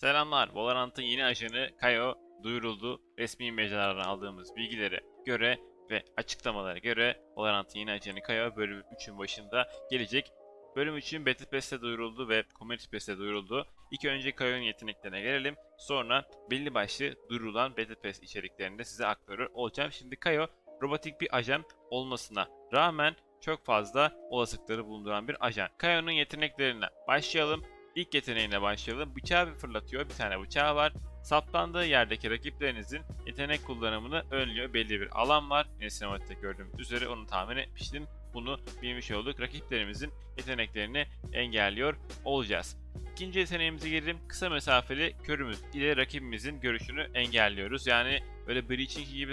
Selamlar. Valorant'ın yeni ajanı Kayo duyuruldu. Resmi mecralardan aldığımız bilgilere göre ve açıklamalara göre Valorant'ın yeni ajanı Kayo bölüm 3'ün başında gelecek. Bölüm 3'ün Battle Pass'te duyuruldu ve Community Pass'te duyuruldu. İlk önce Kayo'nun yeteneklerine gelelim. Sonra belli başlı duyurulan Battle Pass içeriklerini size aktarıyor olacağım. Şimdi Kayo robotik bir ajan olmasına rağmen çok fazla olasılıkları bulunduran bir ajan. Kayo'nun yeteneklerine başlayalım. İlk yeteneğine başlayalım. Bıçağı bir fırlatıyor. Bir tane bıçağı var. Saplandığı yerdeki rakiplerinizin yetenek kullanımını önlüyor. Belli bir alan var. Yine sinematikte gördüğüm üzere onu tahmin etmiştim. Bunu bilmiş olduk. Rakiplerimizin yeteneklerini engelliyor olacağız. İkinci yeteneğimize gelelim. Kısa mesafeli körümüz ile rakibimizin görüşünü engelliyoruz. Yani böyle Breach'inki gibi,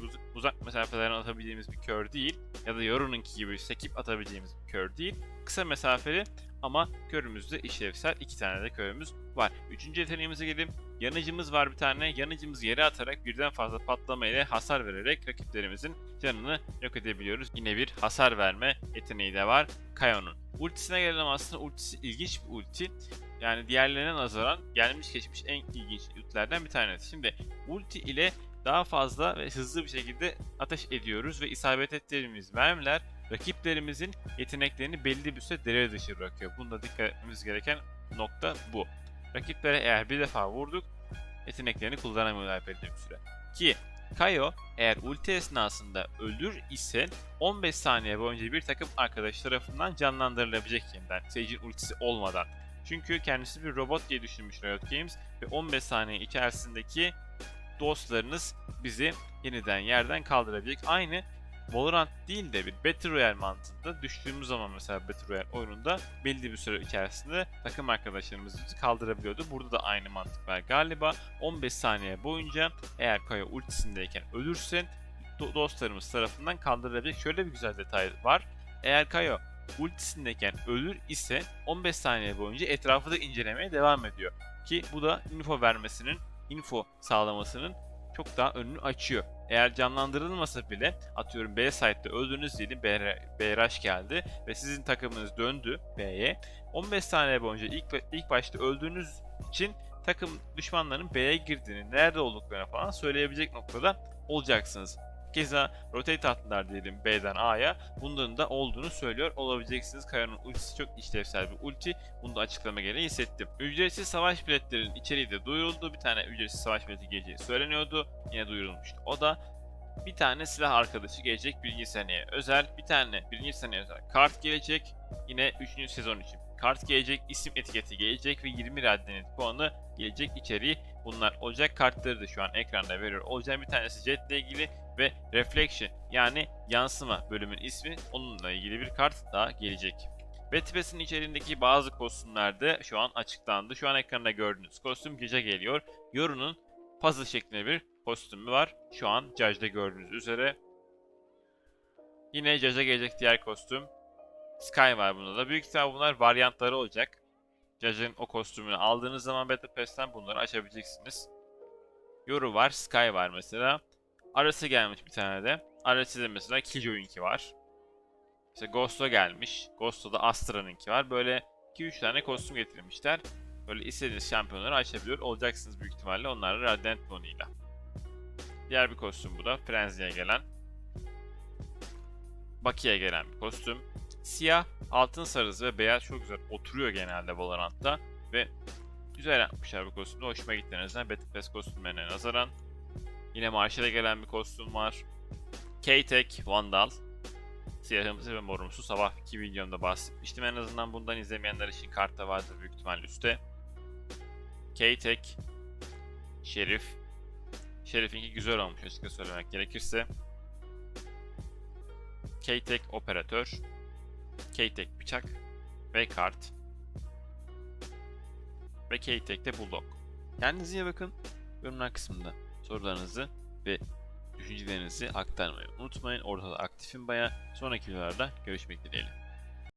uz- uzak mesafelerden atabildiğimiz bir kör değil. Ya da Yoru'nunki gibi sekip atabileceğimiz bir kör değil. Kısa mesafeli ama körümüzde işlevsel iki tane de körümüz var. Üçüncü yeteneğimize gelelim. Yanıcımız var bir tane. Yanıcımızı yere atarak birden fazla patlama ile hasar vererek rakiplerimizin canını yok edebiliyoruz. Yine bir hasar verme yeteneği de var Kayo'nun. Ultisine gelelim aslında ultisi ilginç bir ulti. Yani diğerlerine nazaran gelmiş geçmiş en ilginç ultilerden bir tanesi. Şimdi ulti ile daha fazla ve hızlı bir şekilde ateş ediyoruz ve isabet ettiğimiz mermiler rakiplerimizin yeteneklerini belli bir süre devre dışı bırakıyor. Bunda dikkat etmemiz gereken nokta bu. Rakiplere eğer bir defa vurduk yeteneklerini kullanamıyorlar belli bir süre. Ki Kayo eğer ulti esnasında ölür ise 15 saniye boyunca bir takım arkadaş tarafından canlandırılabilecek yeniden Sage'in ultisi olmadan. Çünkü kendisi bir robot diye düşünmüş Riot Games ve 15 saniye içerisindeki dostlarınız bizi yeniden yerden kaldırabilecek. Aynı Valorant değil de bir Battle Royale mantığında düştüğümüz zaman mesela Battle Royale oyununda belli bir süre içerisinde takım arkadaşlarımız bizi kaldırabiliyordu. Burada da aynı mantık var galiba. 15 saniye boyunca eğer Kayo ultisindeyken ölürsen do- dostlarımız tarafından kaldırılabilecek şöyle bir güzel detay var. Eğer Kayo ultisindeyken ölür ise 15 saniye boyunca etrafı da incelemeye devam ediyor. Ki bu da info vermesinin, info sağlamasının çok daha önünü açıyor. Eğer canlandırılmasa bile atıyorum B site'de öldüğünüz diyelim B, B rush geldi ve sizin takımınız döndü B'ye. 15 saniye boyunca ilk ilk başta öldüğünüz için takım düşmanların B'ye girdiğini, nerede olduklarını falan söyleyebilecek noktada olacaksınız. Keza rotate attılar diyelim B'den A'ya. Bunların da olduğunu söylüyor olabileceksiniz. Kaya'nın ultisi çok işlevsel bir ulti. Bunu da açıklama gereği hissettim. Ücretsiz savaş biletlerinin içeriği de duyuruldu. Bir tane ücretsiz savaş bileti geleceği söyleniyordu. Yine duyurulmuştu. O da bir tane silah arkadaşı gelecek birinci seneye özel. Bir tane birinci seneye özel kart gelecek. Yine 3. sezon için kart gelecek, isim etiketi gelecek ve 20 radyanit puanı gelecek içeriği bunlar olacak. Kartları da şu an ekranda veriyor olacağım. Bir tanesi Jet ile ilgili ve Reflection yani yansıma bölümün ismi onunla ilgili bir kart daha gelecek. Battle Pass'in içeriğindeki bazı kostümlerde şu an açıklandı. Şu an ekranda gördüğünüz kostüm gece geliyor. Yoru'nun puzzle şeklinde bir kostümü var. Şu an Judge'da gördüğünüz üzere. Yine Judge'a gelecek diğer kostüm. Sky var bunda da. Büyük ihtimal bunlar varyantları olacak. Judge'ın o kostümünü aldığınız zaman Battle Pass'ten bunları açabileceksiniz. Yoru var, Sky var mesela. Arası gelmiş bir tane de. Arası'da mesela Killjoy'unki var. İşte Ghost'a gelmiş. Ghost'ta da Astra'nınki var. Böyle 2-3 tane kostüm getirmişler. Böyle istediğiniz şampiyonları açabiliyor olacaksınız büyük ihtimalle onlarla Radiant Bonnie'yle. Diğer bir kostüm bu da. Frenzy'ye gelen. Bucky'ye gelen bir kostüm. Siyah, altın sarısı ve beyaz çok güzel oturuyor genelde Valorant'ta. Ve güzel yapmışlar bu kostümü. Hoşuma gitti en azından Battle Pass kostümlerine nazaran. Yine Marshall'e gelen bir kostüm var. K-Tek Vandal. Siyahımsı ve morumsu sabah 2 videomda bahsetmiştim. En azından bundan izlemeyenler için kartta vardır büyük ihtimalle üstte. K-Tek. Şerif. Şerif'inki güzel olmuş açıkça söylemek gerekirse. K-Tek operatör. K-Tek bıçak. Ve kart. Ve K-Tek de bulldog. Kendinize iyi bakın. Yorumlar kısmında sorularınızı ve düşüncelerinizi aktarmayı unutmayın. Ortada aktifim baya. Sonraki videolarda görüşmek dileğiyle.